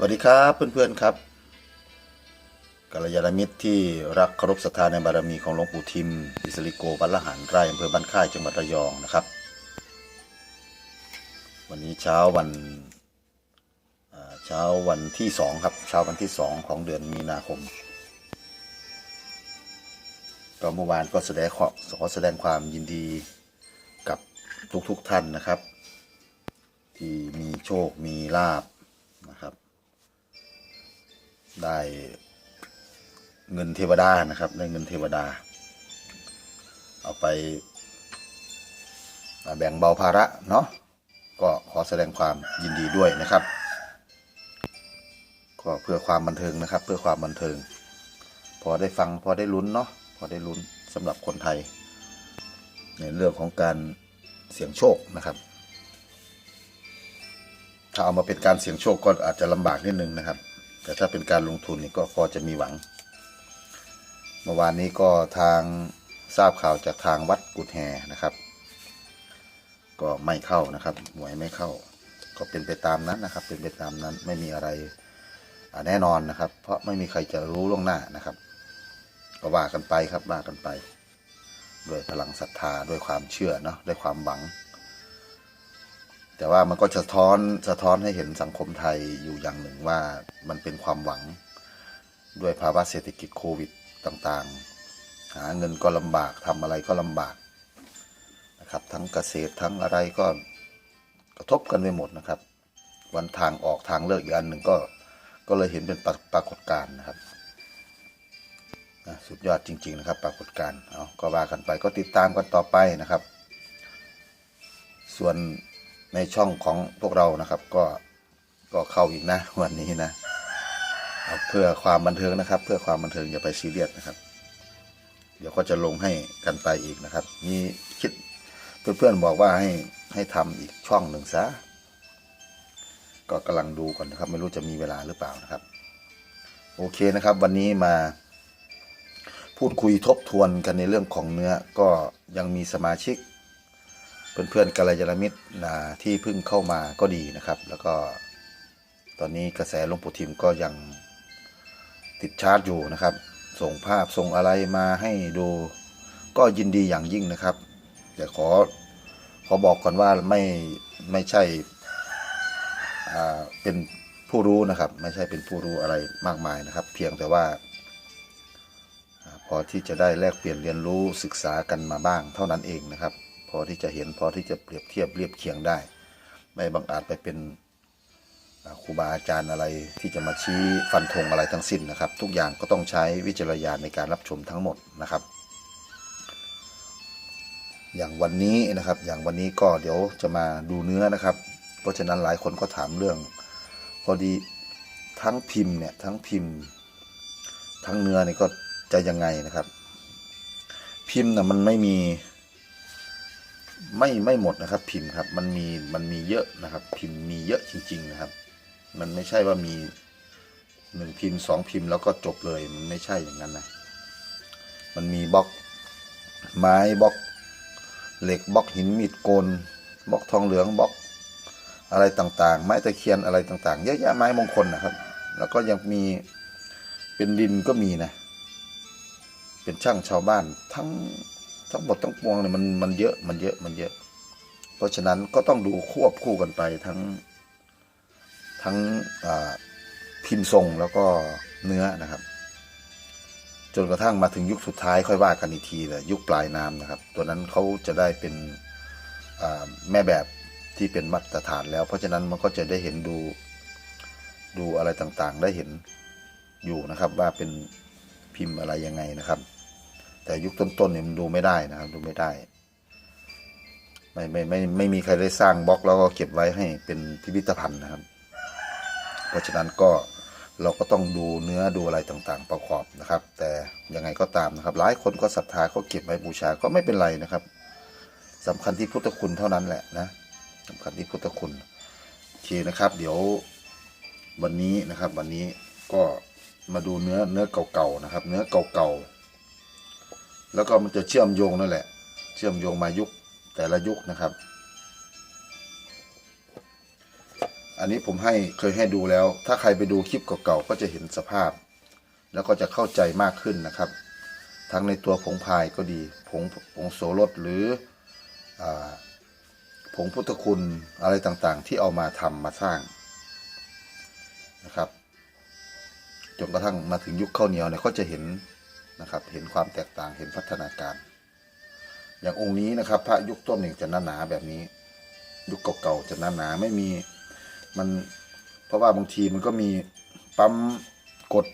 สวัสดีครับเพื่อนๆครับกัลยาณมิตรที่รักเคารพศรัทธาในบารมีของหลวงปู่ทิม อิสริโกวัดละหารไร่อำเภอบ้านค่ายจังหวัดระยองนะครับ วันนี้เช้าวันเช้าวันที่สองครับเช้าวันที่สองของเดือนมีนาคมก็เมื่อวานก็แสดงขอขอแสดงความยินดีกับทุกๆทท่านนะครับ ที่มีโชคมีลาบนะครับ ได้เงินเทวดานะครับ ได้เงินเทวดา เอาไปแบ่งเบาภาระเนาะก็ขอแสดงความยินดีด้วยนะครับ ก็เพื่อความบันเทิงนะครับ เพื่อความบันเทิง พอได้ฟังพอได้ลุ้นเนาะพอได้ลุ้นสำหรับคนไทย ในเรื่องของการเสี่ยงโชคนะครับ ถ้าเอามาเป็นการเสี่ยงโชคก็อาจจะลำบากนิดนึงนะครับ แต่ถ้าเป็นการลงทุนนี่ก็พอจะมีหวัง เมื่อวานนี้ก็ทางทราบข่าวจากทางวัดกุดแฮนะครับ ก็ไม่เข้านะครับหวยไม่เข้า ก็เป็นไปตามนั้นนะครับ เป็นไปตามนั้นไม่มีอะไรแน่นอนนะครับ เพราะไม่มีใครจะรู้ล่วงหน้านะครับก็ว่ากันไปครับว่ากันไป ด้วยพลังศรัทธาด้วยความเชื่อเนาะด้วยความหวัง แต่ว่ามันก็สะท้อนสะท้อนให้เห็นสังคมไทยอยู่อย่างหนึ่งว่ามันเป็นความหวังด้วยภาวะเศรษฐกิจโควิดต่างๆ หาเงินก็ลำบากทำอะไรก็ลำบากนะครับ ทั้งเกษตรทั้งอะไรก็กระทบกันไปหมดนะครับ วันทางออกทางเลิกอีกอันหนึ่งก็ก็เลยเห็นเป็นปราปรากฏการณ์นะครับสุดยอดจริง ๆ นะครับ ปรากฏการณ์เอาก็ว่ากันไปก็ติดตามกันต่อไปนะครับ ส่วน ในช่องของพวกเรานะครับ ก็ก็เข้าอีกนะ วันนี้นะเพื่อความบันเทิงนะครับ เพื่อความบันเทิงอย่าไปซีเรียสนะครับ เดี๋ยวก็จะลงให้กันไปอีกนะครับ มีคิดเพื่อนๆบอกว่าให้ให้ทำอีกช่องหนึ่งซะก็กำลังดูก่อนนะครับ ไม่รู้จะมีเวลาหรือเปล่านะครับ โอเคนะครับ วันนี้มา พูดคุยทบทวนกันในเรื่องของเนื้อก็ยังมีสมาชิก เพื่อนๆกัลยาณมิตรนะที่เพิ่งเข้ามาก็ดีนะครับ แล้วก็ตอนนี้กระแสหลวงปู่ทิมก็ยังติดชาร์จอยู่นะครับ ส่งภาพส่งอะไรมาให้ดู ก็ยินดีอย่างยิ่งนะครับแต่ขอขอบอกก่อนว่าไม่ไม่ใช่เป็นผู้รู้นะครับ ไม่ใช่เป็นผู้รู้อะไรมากมายนะครับ เพียงแต่ว่า พอที่จะได้แลกเปลี่ยนเรียนรู้ศึกษากันมาบ้างเท่านั้นเองนะครับ พอที่จะเห็นพอที่จะเปรียบเทียบเรียบเคียงได้ ไม่บังอาจไปเป็นครูบาอาจารย์อะไรที่จะมาชี้ฟันธงอะไรทั้งสิ้นนะครับ ทุกอย่างก็ต้องใช้วิจารณญาณในการรับชมทั้งหมดนะครับ อย่างวันนี้นะครับ อย่างวันนี้ก็เดี๋ยวจะมาดูเนื้อนะครับ เพราะฉะนั้นหลายคนก็ถามเรื่อง พอดีทั้งพิมพ์เนี่ยทั้งพิมพ์ ทั้งเนื้อเนี่ยก็จะยังไงนะครับ พิมพ์น่ะมันไม่มี ไม่ไม่หมดนะครับ พิมพ์ครับ มันมีมันมีเยอะนะครับ พิมพ์มีเยอะจริง ๆนะครับ มันไม่ใช่ว่ามีหนึ่งพิมพ์สองพิมพ์แล้วก็จบเลยมันไม่ใช่อย่างนั้นนะมันมีบล็อกไม้บล็อกเหล็กบล็อกหินมีดโกนบล็อกทองเหลืองบล็อกอะไรต่างๆ ไม้ตะเคียนอะไรต่างๆ เยอะแยะไม้มงคลนะครับ แล้วก็ยังมีเป็นดินก็มีนะ เป็นช่างชาวบ้านทั้ง ทั้งหมดทั้งปวงเนี่ยมันมันเยอะมันเยอะมันเยอะ เพราะฉะนั้นก็ต้องดูควบคู่กันไปทั้งทั้งพิมพ์ทรงแล้วก็เนื้อนะครับ จนกระทั่งมาถึงยุคสุดท้ายค่อยว่ากันอีกทีเลยยุคปลายน้ำนะครับ ตัวนั้นเขาจะได้เป็นแม่แบบที่เป็นมาตรฐานแล้ว เพราะฉะนั้นมันก็จะได้เห็นดูดูอะไรต่างๆ ได้เห็นอยู่นะครับว่าเป็นพิมพ์อะไรยังไงนะครับ แต่ยุคต้นๆเนี่ยมันดูไม่ได้นะครับดูไม่ได้ ไม่ไม่ไม่ไม่มีใครได้สร้างบล็อกแล้วก็เก็บไว้ให้เป็นพิพิธภัณฑ์นะครับ เพราะฉะนั้นก็เราก็ต้องดูเนื้อดูอะไรต่างๆ ประกอบนะครับ แต่ยังไงก็ตามนะครับ หลายคนก็ศรัทธาเขาเก็บไว้บูชาก็ไม่เป็นไรนะครับสำคัญที่พุทธคุณเท่านั้นแหละนะสำคัญที่พุทธคุณโอเคนะครับ เดี๋ยววันนี้นะครับ วันนี้ก็มาดูเนื้อเนื้อเก่าๆนะครับ เนื้อเก่าๆ แล้วก็มันจะเชื่อมโยงนั่นแหละ เชื่อมโยงมายุคแต่ละยุคนะครับ อันนี้ผมให้เคยให้ดูแล้ว ถ้าใครไปดูคลิปเก่าๆก็จะเห็นสภาพ แล้วก็จะเข้าใจมากขึ้นนะครับ ทั้งในตัวผงพายก็ดี ผงผงโสรสหรืออผงพุทธคุณอะไรต่างๆ ที่เอามาทำมาสร้างนะครับจนกระทั่งมาถึงยุคข้าวเหนียวเนี่ยก็จะเห็น นะครับ เห็นความแตกต่างเห็นพัฒนาการ อย่างองค์นี้นะครับพระยุคต้นหนึ่งจะหนาๆแบบนี้ ยุคเก่าๆจะหนาๆไม่มีมันเพราะว่าบางทีมันก็มีปั๊มกด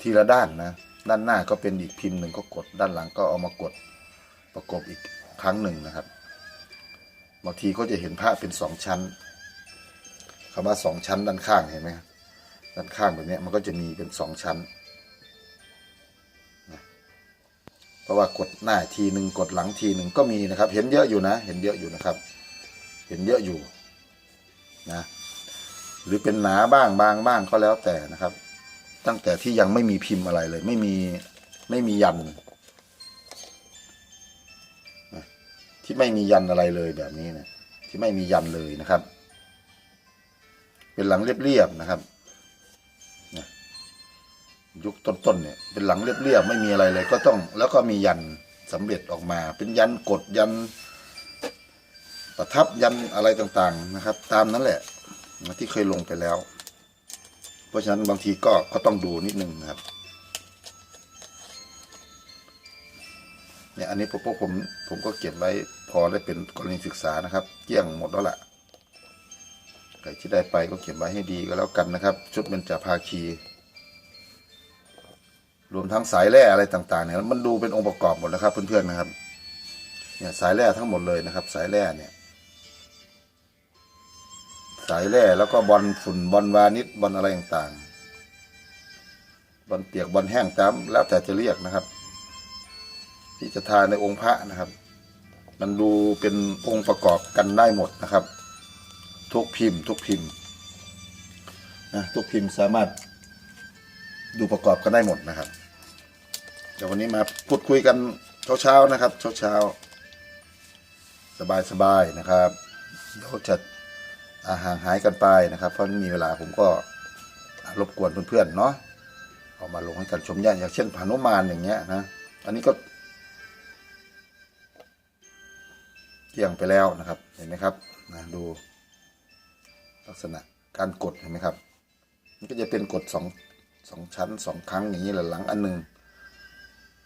ทีละด้านนะ ด้านหน้าก็เป็นอีกพิมพ์หนึ่งก็กด ด้านหลังก็เอามากดประกบอีกครั้งหนึ่งนะครับบางทีก็จะเห็นพระเป็นสองชั้นคำว่าสองชั้นด้านข้างเห็นไหมด้านข้างแบบนี้มันก็จะมีเป็นสองชั้น เพราะว่ากดหน้าทีหนึ่งกดหลังทีหนึ่งก็มีนะครับ เห็นเยอะอยู่นะ เห็นเยอะอยู่นะครับ เห็นเยอะอยู่นะ หรือเป็นหนาบ้างบางบ้างก็แล้วแต่นะครับ ตั้งแต่ที่ยังไม่มีพิมพ์อะไรเลย ไม่มีไม่มียันที่ไม่มียันอะไรเลยแบบนี้นะที่ไม่มียันเลยนะครับ เป็นหลังเรียบๆนะครับ ยุคต้นๆเนี่ยเป็นหลังเรียบๆไม่มีอะไรเลย ก็ต้อง แล้วก็มียันสำเร็จออกมา เป็นยันกดยัน ประทับยันอะไรต่างๆนะครับ ตามนั้นแหละที่เคยลงไปแล้ว เพราะฉะนั้นบางทีก็ก็ต้องดูนิดนึงนะครับเนี่ยอันนี้พวกผมผมก็เก็บไว้พอได้เป็นกรณีศึกษานะครับเกลี้ยงหมดแล้วล่ะใครที่ได้ไปก็เก็บไว้ให้ดีก็แล้วกันนะครับ ชุดเป็นจาภาคี รวมทั้งสายแร่อะไรต่างๆเนี่ยมันดูเป็นองค์ประกอบหมดแล้วครับ เพื่อนๆนะครับ เนี่ยสายแร่ทั้งหมดเลยนะครับ สายแร่เนี่ย สายแร่แล้วก็บอลฝุ่นบอลวานิชบอลอะไรต่างๆบอลเปียกบอลแห้งตามแล้วแต่จะเรียกนะครับ ที่จะทาในองค์พระนะครับ มันดูเป็นองค์ประกอบกันได้หมดนะครับ ทุกพิมพ์ ทุกพิมพ์นะทุกพิมพ์สามารถดูประกอบกันได้หมดนะครับ เดี๋ยววันนี้มาพูดคุยกันเช้าๆนะครับ เช้าๆสบายๆนะครับเดี๋ยวจะอาห่างหายกันไปนะครับ เพราะม่มีเวลาผมก็รบกวนเพื่อนๆเนาะเอามาลงให้กันชมอย่างอย่างเช่นพานุมานอย่างเงี้ยนะอันนี้ก็เกี่ยงไปแล้วนะครับ เห็นไหมครับนะดูลักษณะการกดเห็นไหมครับ มันก็จะเป็นกดสองสองชั้นสองครั้งอย่างนี้แหละหลังอันหนึ่ง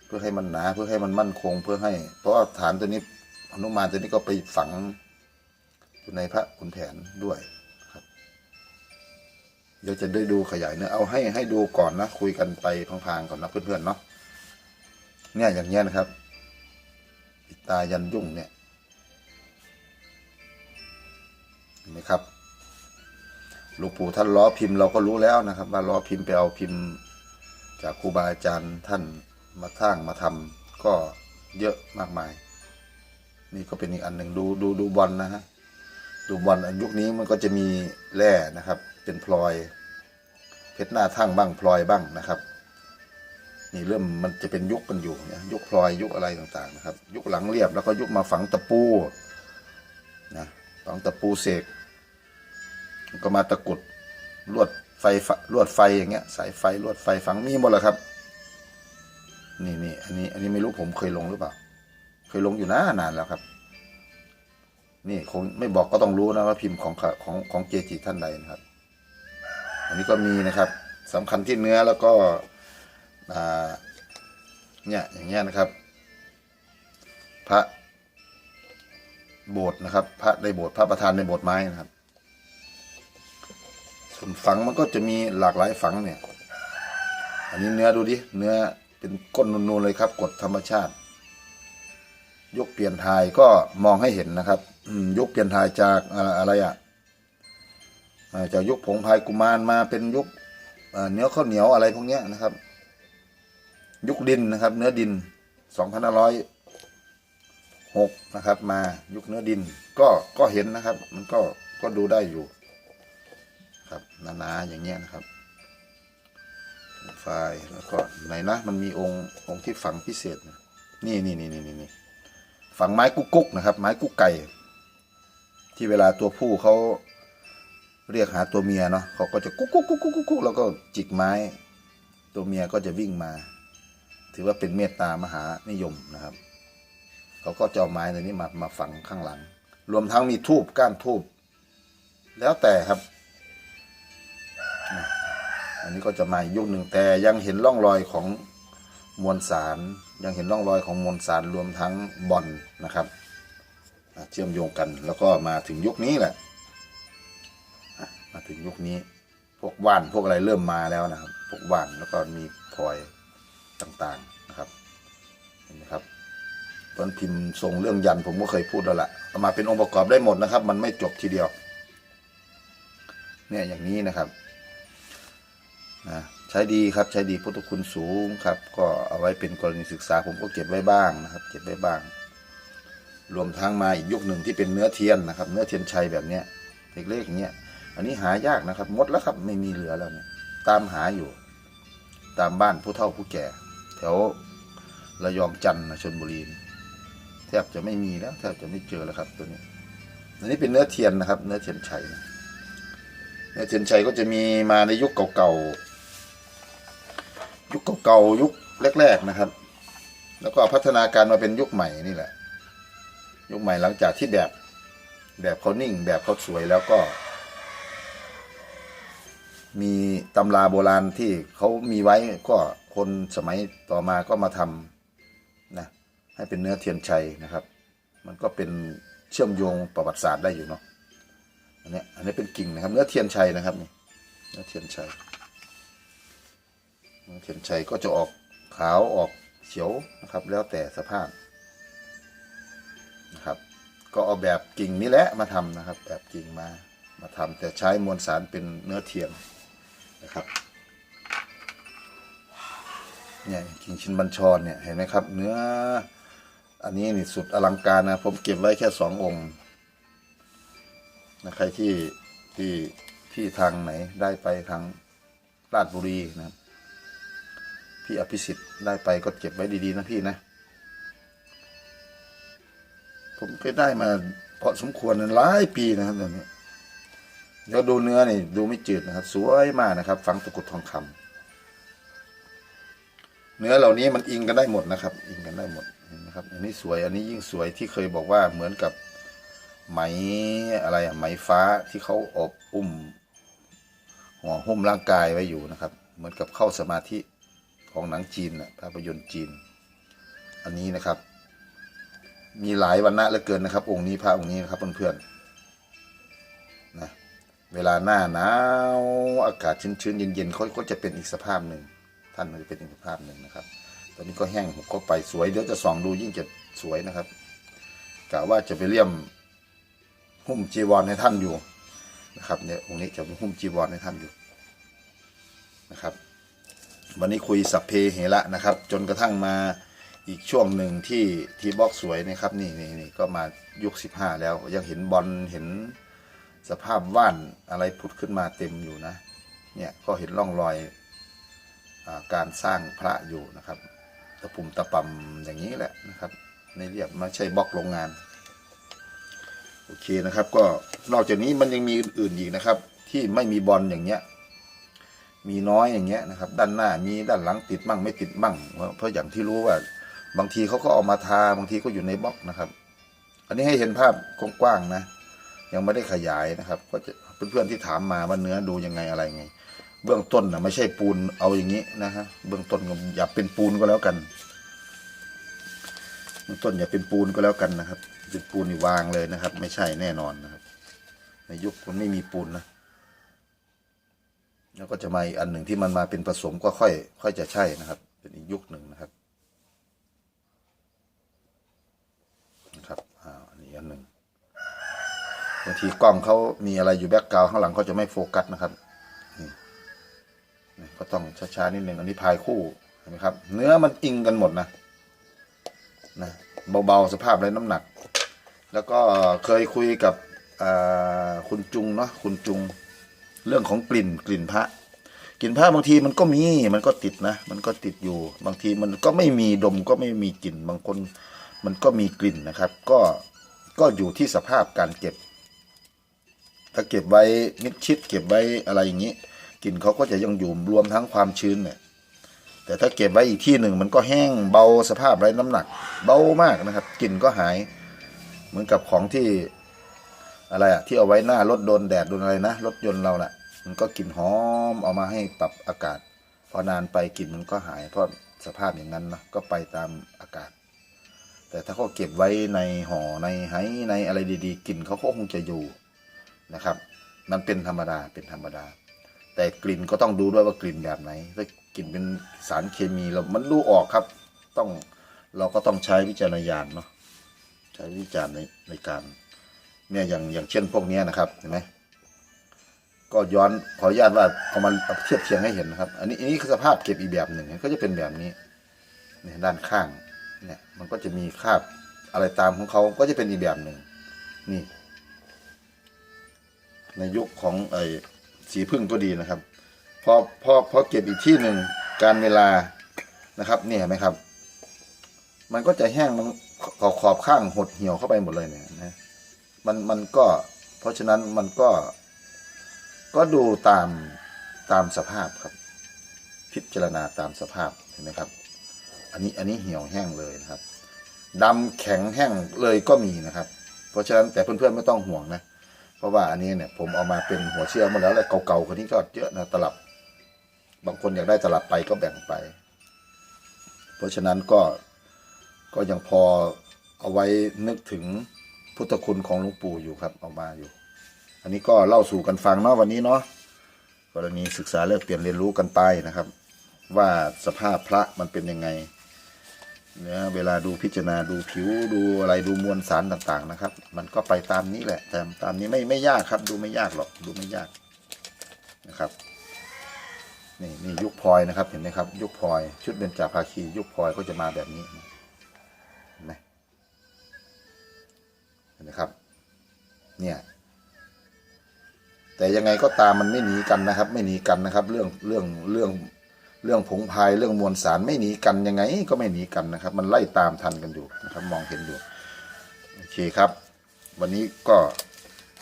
เพื่อให้มันหนาเพื่อให้มันมั่นคงเพื่อให้ เพราะาฐานตัวนี้พานุมานตัวนี้ก็ไปฝังอยู่ในพระขุนแผนด้วยครับเดี๋ยวจะได้ดูขยายเนื้อเอาให้ให้ดูก่อนนะคุยกันไปพางๆก่อนนะเพื่อนๆเนาะเนี่ยอย่างเงี้ยนะครับปิดตายันยุ่งเนี่ยเห็นไหมครับหลวงปู่ท่านล้อพิมพ์เราก็รู้แล้วนะครับ ว่าล้อพิมพ์ไปเอาพิมพ์จากครูบาอาจารย์ท่าน มาสร้างมาทำก็เยอะมากมาย นี่ก็เป็นอีกอันหนึ่งดูดูดูบอลนะฮะดูบอลอันยุคนี้มันก็จะมีแร่นะครับ เป็นพลอย เพชรหน้าทั่งบ้างพลอยบ้างนะครับนี่เริ่มมันจะเป็นยุคกันอยู่นี่ยยุคพลอยยุคอะไรต่างๆนะครับ ยุคหลังเรียบแล้วก็ยุคมาฝังตะปูนะฝังตะปูเสกก็มาตะกุดลวดไฟลวดไฟอย่างเงี้ย สายไฟลวดไฟฝังมีหมดเลยครับ นี่นี่อันนี้ อันนี้ไม่รู้ผมเคยลงหรือเปล่า เคยลงอยู่นะนานแล้วครับ นี่คงไม่บอกก็ต้องรู้นะว่าพิมพ์ของของของเกจิท่านใดนะครับ อันนี้ก็มีนะครับสำคัญที่เนื้อแล้วก็เนี่ยอย่างเงี้ยนะครับ พระโบสถ์นะครับ พระในโบสถ์พระประธานในโบสถ์ไม้นะครับส่วนฝังมันก็จะมีหลากหลายฝังเนี่ย อันนี้เนื้อดูดิ เนื้อ เป็นก้นนูนๆเลยครับกดธรรมชาติ ยกเปลี่ยนทายก็มองให้เห็นนะครับยกเปลี่ยนทายจากอะไรอะอ่าจากยุคผงพายกุมารมาเป็นยุคเนื้อข้าวเหนียวอะไรพวกนี้นะครับ ยุคดินนะครับ เนื้อดินสองพันห้าร้อยหกนะครับ มายุคเนื้อดิน ก็ก็เห็นนะครับ มันก็ก็ดูได้อยู่ ครับหนาๆอย่างเงี้ยนะครับ ไฟล์แล้วก็ไหนนะมันมีองค์องค์ที่ฝังพิเศษนี่นี่นี่นี่นี่ฝังไม้กุ๊กกุ๊กนะครับ ไม้กุ๊กไก่ ที่เวลาตัวผู้เขาเรียกหาตัวเมียเนาะเขาก็จะกุ๊กกุ๊กกุ๊กกุ๊กกุ๊กแล้วก็จิกไม้ ตัวเมียก็จะวิ่งมา ถือว่าเป็นเมตตามหานิยมนะครับเขาก็จะเอาไม้ตัวนี้มามาฝังข้างหลัง รวมทั้งมีทูบก้านทูบแล้วแต่ครับ อันนี้ก็จะมาอีกยุคหนึ่งแต่ยังเห็นร่องรอยของมวลสาร ยังเห็นร่องรอยของมวลสารรวมทั้งบอลนะครับเชื่อมโยงกันแล้วก็มาถึงยุคนี้แหละมาถึงยุคนี้พวกว่านพวกอะไรเริ่มมาแล้วนะครับ พวกว่านแล้วก็มีพลอยต่างๆนะครับเห็นไหมครับตอนพิมพ์ทรงเรื่องยันผมก็เคยพูดแล้วล่ะเอามาเป็นองค์ประกอบได้หมดนะครับ มันไม่จบทีเดียว เนี่ยอย่างนี้นะครับ นะใช้ดีครับใช้ดีพุทธคุณสูงครับ ก็เอาไว้เป็นกรณีศึกษาผมก็เก็บไว้บ้างนะครับ เก็บไว้บ้าง รวมทั้งมาอีกยุคหนึ่งที่เป็นเนื้อเทียนนะครับ เนื้อเทียนชัยแบบเนี้ยเล็กๆอย่างเงี้ยอันนี้หายากนะครับหมดแล้วครับไม่มีเหลือแล้วเนี่ยตามหาอยู่ ตามบ้านผู้เฒ่าผู้แก่ แถวระยองจันทร์นะชนบุรีแทบจะไม่มีแล้วแทบจะไม่เจอแล้วครับตัวนี้อันนี้เป็นเนื้อเทียนนะครับ เนื้อเทียนชัยเนื้อเทียนชัยก็จะมีมาในยุคเก่าๆ ยุคเก่าๆยุคแรก ๆนะครับ แล้วก็พัฒนาการมาเป็นยุคใหม่นี่แหละ ยุคใหม่หลังจากที่แบบ แบบเขานิ่ง แบบเขาสวยแล้วก็ มีตำราโบราณที่เขามีไว้ก็คนสมัยต่อมาก็มาทำนะ ให้เป็นเนื้อเทียนชัยนะครับ มันก็เป็นเชื่อมโยงประวัติศาสตร์ได้อยู่เนาะอันนี้อันนี้เป็นกิ่งนะครับ เนื้อเทียนชัยนะครับนี่เนื้อเทียนชัย เนื้อเทียนชัยก็จะออกขาวออกเขียวนะครับ แล้วแต่สภาพนะครับ ก็เอาแบบกิ่งนี่แหละมาทำนะครับ แบบกิ่งมามาทำแต่ใช้มวลสารเป็นเนื้อเทียนนะครับเนี่ยกิ่งชินบัญชรเนี่ยเห็นไหมครับ เนื้อ อันนี้นี่สุดอลังการนะผมเก็บไว้แค่สององค์นะใครที่ที่ที่ทางไหนได้ไปทางราชบุรีนะครับ พี่อภิสิทธิ์ได้ไปก็เก็บไว้ดี ๆ นะพี่นะ ผมก็ได้มาพอสมควรหลายปีนะครับตอนนี้เดี๋ยวดูเนื้อนี่ดูไม่จืดนะครับ สวยมากนะครับ ฝังตะกุดทองคำเนื้อเหล่านี้มันอิงกันได้หมดนะครับ อิงกันได้หมดนไหมครับ อันนี้สวยอันนี้ยิ่งสวยที่เคยบอกว่าเหมือนกับไหมอะไรอะไหมฟ้าที่เขาอบอุ้มห่อหุ้มร่างกายไว้อยู่นะครับ เหมือนกับเข้าสมาธิ ของหนังจีนนะภาพยนตร์จีน อันนี้นะครับ มีหลายวันณะเหลือเกินนะครับ องค์นี้พระองค์นี้นะครับเพื่อนๆนะเวลาหน้าหนาวอากาศชื้นๆเย็นๆเขาก็จะเป็นอีกสภาพหนึ่งท่านมันจะเป็นอีกสภาพหนึ่งนะครับ ตอนนี้ก็แห้งหุบเข้าไปสวยเดี๋ยวจะส่องดูยิ่งจะสวยนะครับกะว่าจะไปเลี่ยมหุ้มจีวรให้ท่านอยู่นะครับเนี่ยองค์นี้จะเป็นหุ้มจีวรให้ท่านอยู่นะครับ วันนี้คุยสัพเพเหระนะครับ จนกระทั่งมาอีกช่วงหนึ่งที่ที่บล็อกสวยนะครับนี่นี่นี่ก็มายุคสิบห้าแล้ว ยังเห็นบอลเห็นสภาพว่านอะไรผุดขึ้นมาเต็มอยู่นะ เนี่ยก็เห็นร่องรอยอาการสร้างพระอยู่นะครับ ตะปุ่มตะปำอย่างนี้แหละนะครับในเรียบไม่ใช่บล็อกโรงงาน โอเคนะครับ ก็นอกจากนี้มันยังมีอื่นอีกนะครับ ที่ไม่มีบอลอย่างเงี้ย มีน้อยอย่างเงี้ยนะครับ ด้านหน้ามีด้านหลังติดมั่งไม่ติดมั่ง เพราะอย่างที่รู้ว่า บางทีเขาก็เอามาทาบางทีก็อยู่ในบล็อกนะครับ อันนี้ให้เห็นภาพกว้างๆนะ ยังไม่ได้ขยายนะครับ ก็จะเพื่อนๆที่ถามมาว่าเนื้อดูยังไงอะไรไง เบื้องต้นนะไม่ใช่ปูนเอาอย่างนี้นะฮะเบื้องต้นอย่าเป็นปูนก็แล้วกันเบื้องต้นอย่าเป็นปูนก็แล้วกันนะครับเป็นปูนนี่วางเลยนะครับ ไม่ใช่แน่นอนนะครับ ในยุคมันไม่มีปูนนะ แล้วก็จะมาอีกอันหนึ่งที่มันมาเป็นผสมก็ค่อย ค่อยจะใช่นะครับ เป็นอีกยุคหนึ่งนะครับนะครับอ่าอันนี้อันหนึ่งบางทีกล้องเขามีอะไรอยู่แบ็กกราวข้างหลังเขาจะไม่โฟกัสนะครับนี่ก็ต้องช้าๆนิดหนึ่งอันนี้พายคู่เห็นไหมครับ เนื้อมันอิงกันหมดนะนะเบาๆสภาพไรน้ำหนัก แล้วก็เคยคุยกับคุณจุงเนาะคุณจุง เรื่องของกลิ่นกลิ่นพระ กลิ่นพระบางทีมันก็มีมันก็ติดนะ มันก็ติดอยู่ บางทีมันก็ไม่มีดมก็ไม่มีกลิ่น บางคนมันก็มีกลิ่นนะครับ ก็ก็อยู่ที่สภาพการเก็บ ถ้าเก็บไว้มิดชิด เก็บไว้อะไรอย่างนี้กลิ่นเขาก็จะยังอยู่รวมทั้งความชื้นเนี่ยแต่ถ้าเก็บไว้อีกที่หนึ่งมันก็แห้งเบาสภาพไร้น้ำหนัก เบามากนะครับกลิ่นก็หาย เหมือนกับของที่ อะไรอะที่เอาไว้หน้ารถโดนแดดโดนอะไรนะรถยนต์เราแหละมันก็กลิ่นหอมเอามาให้ปรับอากาศ พอนานไปกลิ่นมันก็หาย เพราะสภาพอย่างนั้นนะก็ไปตามอากาศ แต่ถ้าเขาเก็บไว้ในห่อในไหในอะไรดีๆกลิ่นเขาก็คงจะอยู่นะครับ มันเป็นธรรมดาเป็นธรรมดา แต่กลิ่นก็ต้องดูด้วยว่ากลิ่นแบบไหนถ้ากลิ่นเป็นสารเคมีเรามันรู้ออกครับ ต้องเราก็ต้องใช้วิจารณญาณเนาะใช้วิจารณ์ในในการ เนี่ยอย่างอย่างเช่นพวกนี้นะครับเห็นไหมก็ย้อนขออนุญาตว่าเอามาเทียบเทียงให้เห็นนะครับ อันนี้อันนี้คือสภาพเก็บอีกแบบหนึ่งก็จะเป็นแบบนี้เนี่ยด้านข้าง เนี่ยมันก็จะมีคราบอะไรตามของเขาก็จะเป็นอีกแบบหนึ่งนี่ ในยุคของไอ้สีพึ่งก็ดีนะครับพอพอพอเก็บอีกที่หนึ่งการเวลานะครับเนี่ยเห็นไหมครับ มันก็จะแห้งมันขอบขอบข้างหดเหี่ยวเข้าไปหมดเลยเนี่ยนะ มันมันก็ เพราะฉะนั้นมันก็ก็ดูตามตามสภาพครับ พิจารณาตามสภาพเห็นไหมครับ อันนี้อันนี้เหี่ยวแห้งเลยนะครับดำแข็งแห้งเลยก็มีนะครับ เพราะฉะนั้นแต่เพื่อนๆไม่ต้องห่วงนะ เพราะว่าอันนี้เนี่ยผมเอามาเป็นหัวเชื้อมาแล้วแหละเก่าๆคนนี้ก็เยอะนะตลับ บางคนอยากได้ตลับไปก็แบ่งไป เพราะฉะนั้นก็ก็ยังพอเอาไว้นึกถึง พุทธคุณของหลวงปู่อยู่ครับเอามาอยู่ อันนี้ก็เล่าสู่กันฟังเนาะวันนี้เนาะกรณีศึกษาเลือกเปลี่ยนเรียนรู้กันไปนะครับ ว่าสภาพพระมันเป็นยังไงเนี่ยเวลาดูพิจารณาดูผิวดูอะไรดูมวลสารต่างๆนะครับ มันก็ไปตามนี้แหละ แตามตามนี้ไม่ไม่ยากครับ ดูไม่ยากหรอกดูไม่ยากนะครับนี่นี่ยุคพลอยนะครับเห็นไหมครับ ยุคพลอย ชุดเบญจภาคี ยุคพลอยก็จะมาแบบนี้ เนี่ยแต่ยังไงก็ตามมันไม่หนีกันนะครับ ไม่หนีกันนะครับ เรื่องเรื่องเรื่องเรื่องผงพายเรื่องมวลสารไม่หนีกันยังไงก็ไม่หนีกันนะครับ มันไล่ตามทันกันอยู่นะครับ มองเห็นอยู่โอเคครับ วันนี้ก็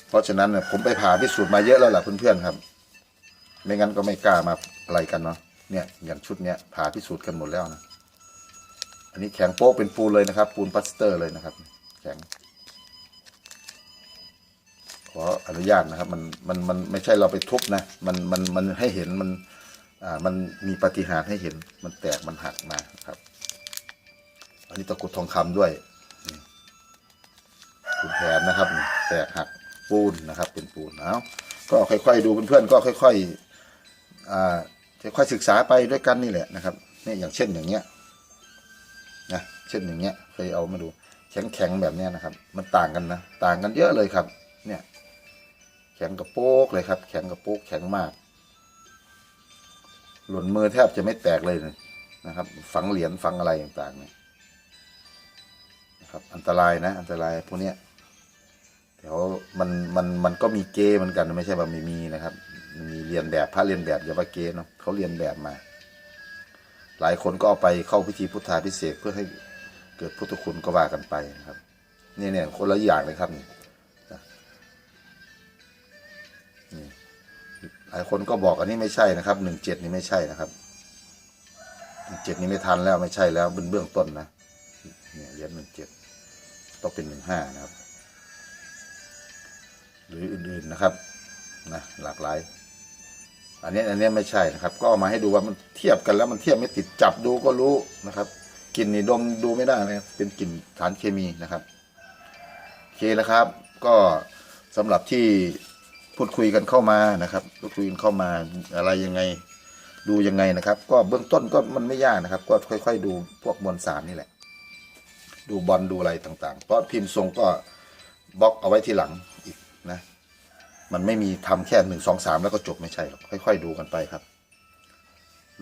เพราะฉะนั้นผมไปผ่าพิสูจน์มาเยอะแล้วล่ะเพื่อนๆครับ ไม่งั้นก็ไม่กล้ามาอะไรกันเนาะเนี่ยอย่างชุดเนี้ยผ่าพิสูจน์กันหมดแล้วนะอันนี้แข็งโป๊กเป็นปูนเลยนะครับ ปูนพลาสเตอร์เลยนะครับ แข็ง ออนุญาตนะครับ มันมันมันไม่ใช่เราไปทุบนะ มันมันมันให้เห็นมันอ่ามันมีปฏิหารให้เห็นมันแตกมันหักมาครับ อันนี้ตะกุดทองคำด้วยนี่ปูนแผนนะครับ แตกหักปูนนะครับ เป็นปูนเอาก็ค่อย ๆ ดูเพื่อนๆก็ค่อยๆอ่าค่อยๆศึกษาไปด้วยกันนี่แหละนะครับเนี่ยอย่างเช่นอย่างเงี้ยนะเช่นอย่างเงี้ยเคยเอามาดูแข็งๆแบบเนี้ยนะครับ มันต่างกันนะ ต่างกันเยอะเลยครับ เนี่ย แข็งกระโปกเลยครับ แข็งกระโปกแข็งมาก หล่นมือแทบจะไม่แตกเลยนะครับ ฝังเหรียญฝังอะไรต่างๆเนี่ยนะครับ อันตรายนะ อันตรายพวกเนี้ยแถวมันมันมันก็มีเกย์เหมือนกันไม่ใช่ว่าไม่มีนะครับ มีเรียนแบบพระเรียนแบบอย่าว่าเกย์เนาะเขาเรียนแบบมา หลายคนก็เอาไปเข้าพิธีพุทธาพิเศษเพื่อให้เกิดพุทธคุณก็ว่ากันไปนะครับ นี่เนี่ยคนละอย่างเลยครับนี่ ลายคนก็บอกอันนี้ไม่ใช่นะครับหนึ่งเจ็ดนี่ไม่ใช่นะครับหนึ่งเจ็ดนี่ไม่ทันแล้วไม่ใช่แล้วเป็นเบื้องต้นนะเนี่ยเหรียญหนึ่งเจ็ดต้องเป็นหนึ่งห้านะครับ หรืออื่นๆนะครับนะหลากหลาย อันนี้อันนี้ไม่ใช่นะครับ ก็เอามาให้ดูว่ามันเทียบกันแล้วมันเทียบไม่ติดจับดูก็รู้นะครับกลิ่นนี่ดมดูไม่ได้นะเป็นกลิ่นสารเคมีนะครับโอเคนะครับ ก็สำหรับที่ พูดคุยกันเข้ามานะครับพูดคุยกันเข้ามาอะไรยังไงดูยังไงนะครับ ก็เบื้องต้นก็มันไม่ยากนะครับ ก็ค่อย ๆ ดูพวกมวลสารนี่แหละ ดูบอลดูอะไรต่างๆ เพราะพิมพ์ทรงก็บล็อกเอาไว้ทีหลังอีกนะ มันไม่มีทำแค่หนึ่งสองสามแล้วก็จบไม่ใช่หรอกค่อย ๆ ดูกันไปครับ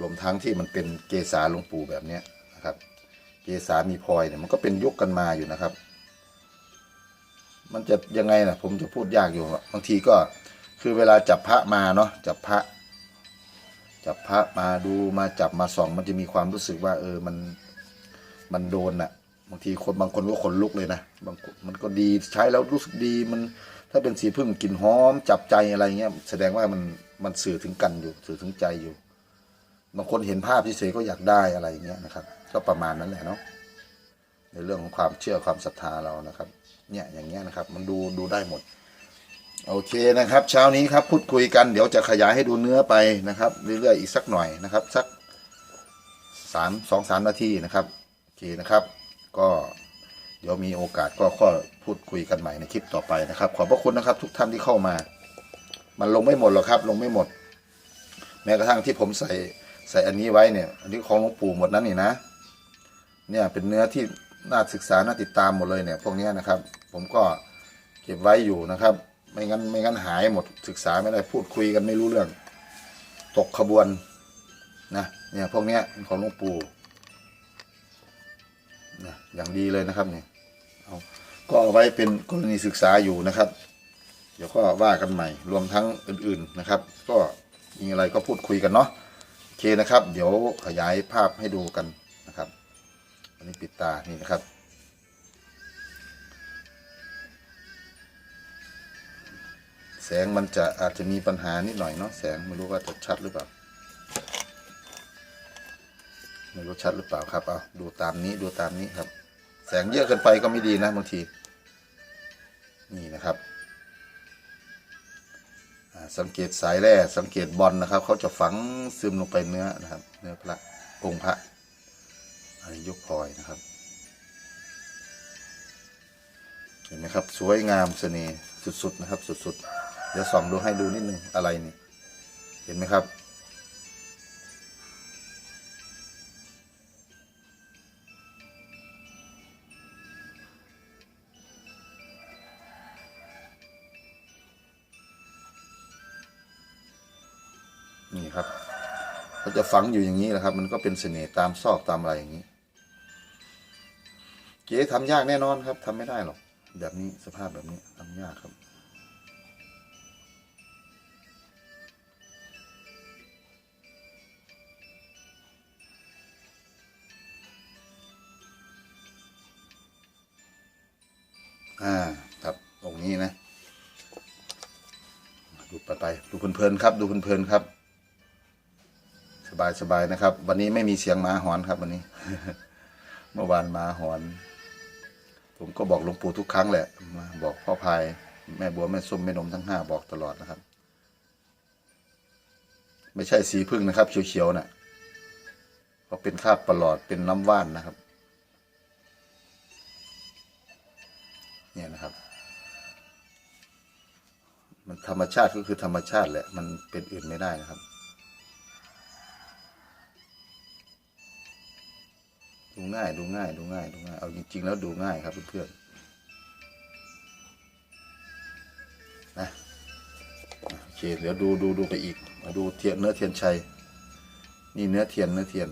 รวมทั้งที่มันเป็นเกษาหลวงปู่แบบเนี้ยนะครับ เกษามีพลอยเนี่ยมันก็เป็นยุคกันมาอยู่นะครับ มันจะยังไงนะผมจะพูดยากอยู่บางทีก็ คือเวลาจับพระมาเนาะจับพระ จับพระมาดูมาจับมาส่อง มันจะมีความรู้สึกว่า เออมันมันโดนอะบางทีคนบางคนก็ขนลุกเลยนะบางมันก็ดีใช้แล้วรู้สึกดีมัน ถ้าเป็นสีพึ่งกลิ่นหอม จับใจอะไรเงี้ยแสดงว่ามันมันสื่อถึงกันอยู่สื่อถึงใจอยู่ บางคนเห็นภาพเฉยๆก็อยากได้อะไรเงี้ยนะครับ ก็ประมาณนั้นแหละเนาะในเรื่องของความเชื่อความศรัทธาเรานะครับ เนี่ยอย่างเงี้ยนะครับ มันดูดูได้หมด โอเคนะครับ เช้านี้ครับพูดคุยกันเดี๋ยวจะขยายให้ดูเนื้อไปนะครับ เรื่อยๆอีกสักหน่อยนะครับ สักสามสองสามนาทีนะครับโอเคนะครับ ก็เดี๋ยวมีโอกาสก็ข้อพูดคุยกันใหม่ในคลิปต่อไปนะครับ ขอบพระคุณนะครับ ทุกท่านที่เข้ามา มันลงไม่หมดหรอกครับ ลงไม่หมด แม้กระทั่งที่ผมใส่ใส่อันนี้ไว้เนี่ย อันนี้ของหลวงปู่หมดนั้นนี่นะ เนี่ยเป็นเนื้อที่น่าศึกษาน่าติดตามหมดเลยเนี่ย พวกนี้นะครับ ผมก็เก็บไว้อยู่นะครับ ไม่งั้นไม่งั้นหายหมดศึกษาไม่ได้พูดคุยกันไม่รู้เรื่อง ตกขบวนนะเนี่ยพวกเนี้ยของหลวงปู่นะอย่างดีเลยนะครับเนี่ยเอาก็เอาไว้เป็นกรณีศึกษาอยู่นะครับ เดี๋ยวก็ว่ากันใหม่ รวมทั้งอื่นๆนะครับ ก็มีอะไรก็พูดคุยกันเนาะโอเคนะครับ เดี๋ยวขยายภาพให้ดูกันนะครับ อันนี้ปิดตานี่นะครับ แสงมันจะอาจจะมีปัญหานิดหน่อยเนาะแสงไม่รู้ว่าจะชัดหรือเปล่าไม่รู้ชัดหรือเปล่าครับเอาดูตามนี้ดูตามนี้ครับ แสงเยอะเกินไปก็ไม่ดีนะบางที นี่นะครับสังเกตสายแร่สังเกตบอลนะครับเขาจะฝังซึมลงไปเนื้อนะครับ เนื้อพระองค์พระอันนี้ยกพลอยนะครับ เห็นไหมครับ สวยงามเสน่ห์สุดๆนะครับ สุดๆ เดี๋ยวส่องดูให้ดูนิดนึงอะไรนี่ เห็นไหมครับ นี่ครับเขาจะฝังอยู่อย่างนี้แหละครับ มันก็เป็นเสน่ห์ตามซอกตามอะไรอย่างนี้ เก๋ทำยากแน่นอนครับทำไม่ได้หรอก แบบนี้สภาพแบบนี้ทำยากครับ อ่าครับตรงนี้นะ ดูไปไปดูเพลินๆครับ ดูเพลินๆครับ สบายสบายนะครับ วันนี้ไม่มีเสียงหมาหอนครับ วันนี้ เมื่อวานหมาหอน ผมก็บอกหลวงปู่ทุกครั้งแหละมาบอกพ่อพายแม่บัวแม่ส้มแม่นมทั้งห้าบอกตลอดนะครับ ไม่ใช่สีพึ่งนะครับ เขียวๆน่ะเพราะเป็นคาบประหลอดเป็นน้ำว่านนะครับ เนี่ยนะครับ มันธรรมชาติก็คือธรรมชาติแหละมันเป็นอื่นไม่ได้นะครับดูง่ายดูง่ายดูง่ายดูง่ายเอาจริง ๆ แล้วดูง่ายครับเพื่อนๆนะโอเคเดี๋ยวดูดูดูไปอีกมาดูเทียนเนื้อเทียนชัยนี่เนื้อเทียนเนื้อเทียน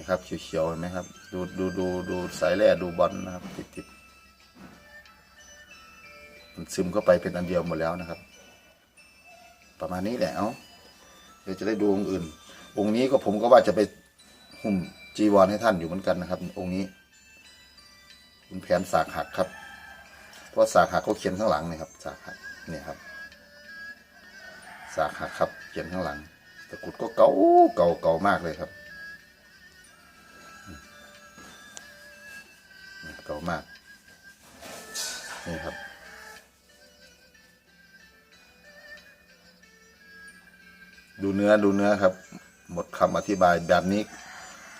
นี่ครับเขียวๆเห็นไหมครับ ดูดูดูดูสายแร่ดูบอลนะครับ ติดติดมันซึมเข้าไปเป็นอันเดียวหมดแล้วนะครับ ประมาณนี้แหละเอาเดี๋ยวจะได้ดูองค์อื่น องค์นี้ก็ผมก็ว่าจะไปหุ้มจีวรให้ท่านอยู่เหมือนกันนะครับ องค์นี้คุณแผนสากหักครับ เพราะสากหักเขาเขียนข้างหลังนี่ยครับ สากหักเนี่ยครับ สากหักครับ เขียนข้างหลังตะกรุดก็เก่าเก่าเก่ามากเลยครับ ก่ามากนี่ครับ ดูเนื้อดูเนื้อครับ หมดคำอธิบายแบบนี้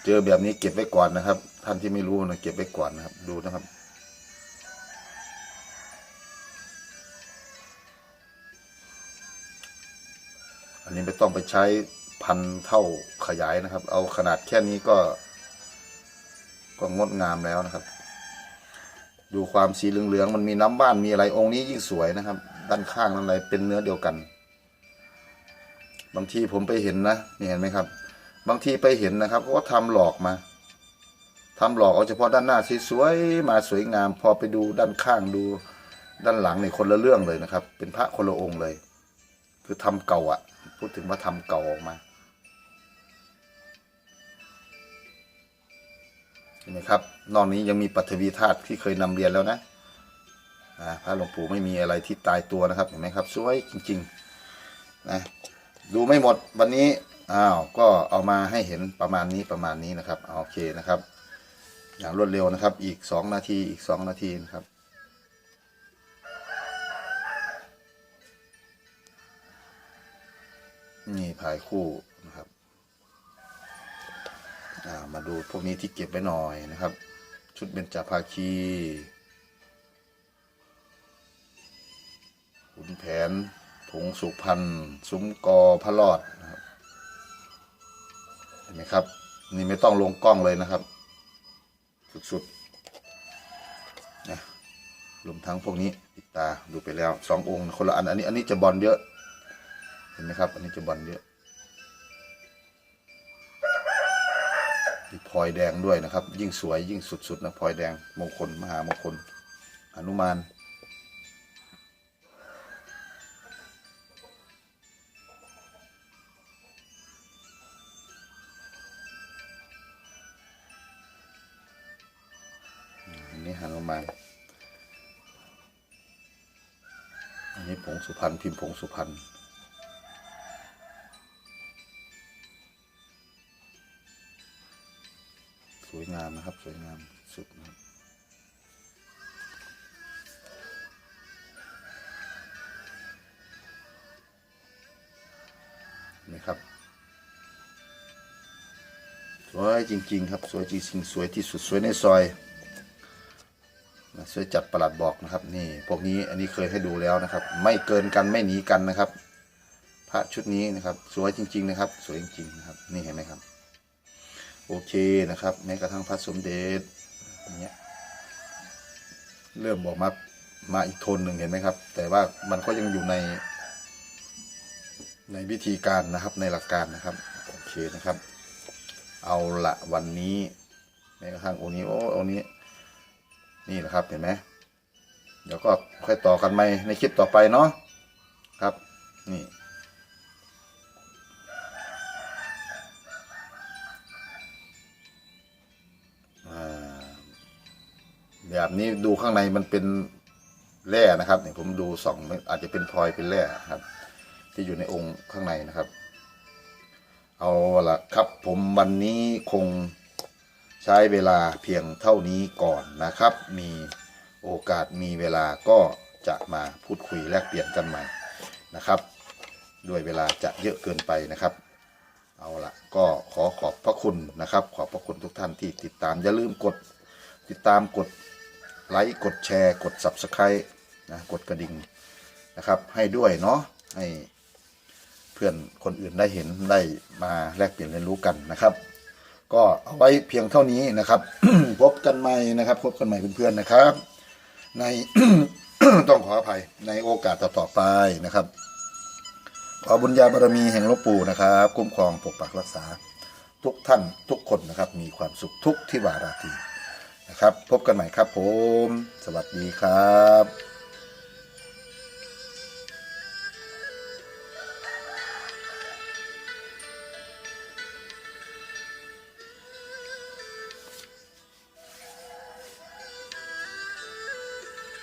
เจอแบบนี้เก็บไว้ก่อนนะครับ ท่านที่ไม่รู้นะเก็บไว้ก่อนนะครับ ดูนะครับอันนี้ไม่ต้องไปใช้พันเท่าขยายนะครับ เอาขนาดแค่นี้ก็ ก็งดงามแล้วนะครับ ดูความสีเหลืองๆมันมีน้ำบ้านมีอะไรองค์นี้ยิ่งสวยนะครับ ด้านข้างนั่นอะไรเป็นเนื้อเดียวกัน บางทีผมไปเห็นนะนี่เห็นไหมครับ บางทีไปเห็นนะครับเขาก็ทำหลอกมาทำหลอกเอาเฉพาะด้านหน้าสวยๆมาสวยงาม พอไปดูด้านข้างดูด้านหลังนี่คนละเรื่องเลยนะครับ เป็นพระคนละองค์เลย คือทำเก่าอะพูดถึงว่าทำเก่าออกมา ไหมครับ นอกนี้ยังมีปัทวีธาตุที่เคยนำเรียนแล้วนะอ่าพระหลวงปู่ไม่มีอะไรที่ตายตัวนะครับเห็นไหมครับ สวยจริงๆนะดูไม่หมดวันนี้อ้าวก็เอามาให้เห็นประมาณนี้ประมาณนี้นะครับโอเคนะครับ อย่างรวดเร็วนะครับ อีกสองนาทีอีกสองนาทีนะครับนี่ภายคู่นะครับ มาดูพวกนี้ที่เก็บไว้หน่อยนะครับ ชุดเบญจภาคีขุนแผนผงสุพรรณซุ้มกอพระรอดนะครับเห็นไหมครับ นี่ไม่ต้องลงกล้องเลยนะครับ สุดๆนะรวมทั้งพวกนี้ปิดตาดูไปแล้วสององค์คนละอันอันนี้อันนี้จะบอลเยอะ เห็นไหมครับ อันนี้จะบอลเยอะ พลอยแดงด้วยนะครับ ยิ่งสวยยิ่งสุดๆนะพลอยแดงมงคลมหามงคลหนุมานอันนี้หานุมานอันนี้ผงสุพรรณพิมพ์ผงสุพรรณามนะครับ สวยงามสุดนะครับนไหมครับ สวยจริง ๆ ครับ สวยจริงๆสวยที่สุดสวยในซอยนะช่วยจัดประหลัดบอกนะครับ นี่ พวกนี้อันนี้เคยให้ดูแล้วนะครับ ไม่เกินกันไม่หนีกันนะครับ พระชุดนี้นะครับ สวยจริง ๆ นะครับ สวยจริงๆนะครับ นี่เห็นไหมครับ โอเคนะครับ แม้กระทั่งพระสมเด็จอย่างเงี้ยเริ่มบอกมามาอีกโทนหนึ่งเห็นไหมครับ แต่ว่ามันก็ยังอยู่ใน ในวิธีการนะครับในหลักการนะครับโอเคนะครับ เอาละวันนี้แม้กระทั่งอนี้โอ้อนี้ นี่นะครับเห็นไหมเดี๋ยวก็ค่อยต่อกันใหม่ในคลิปต่อไปเนาะครับ นี่ แบบนี้ดูข้างในมันเป็นแร่นะครับเนี่ยผมดูสองอาจจะเป็นพลอยเป็นแร่ครับ ที่อยู่ในองค์ข้างในนะครับ เอาละครับผมวันนี้คงใช้เวลาเพียงเท่านี้ก่อนนะครับ มีโอกาสมีเวลาก็จะมาพูดคุยแลกเปลี่ยนกันใหม่นะครับ ด้วยเวลาจะเยอะเกินไปนะครับ เอาละก็ขอขอบพระคุณนะครับ ขอบพระคุณทุกท่านที่ติดตามอย่าลืมกดติดตามกด ไลค์กดแชร์ กด Subscribe นะกดกระดิ่งนะครับ ให้ด้วยเนาะให้เพื่อนคนอื่นได้เห็นได้มาแลกเปลี่ยนเรียนรู้กันนะครับ ก็เอาไว้เพียงเท่านี้นะครับ พบกันใหม่นะครับ พบกันใหม่เพื่อนๆนะครับ ใน ต้องขออภัยในโอกาสต่อๆไปนะครับขอบุญญาบารมีแห่งหลวงปู่นะครับคุ้มครองปกปักรักษา ทุกท่านทุกคนนะครับ มีความสุขทุกที่วาราตี นะครับ พบกันใหม่ครับผม สวัสดีครับ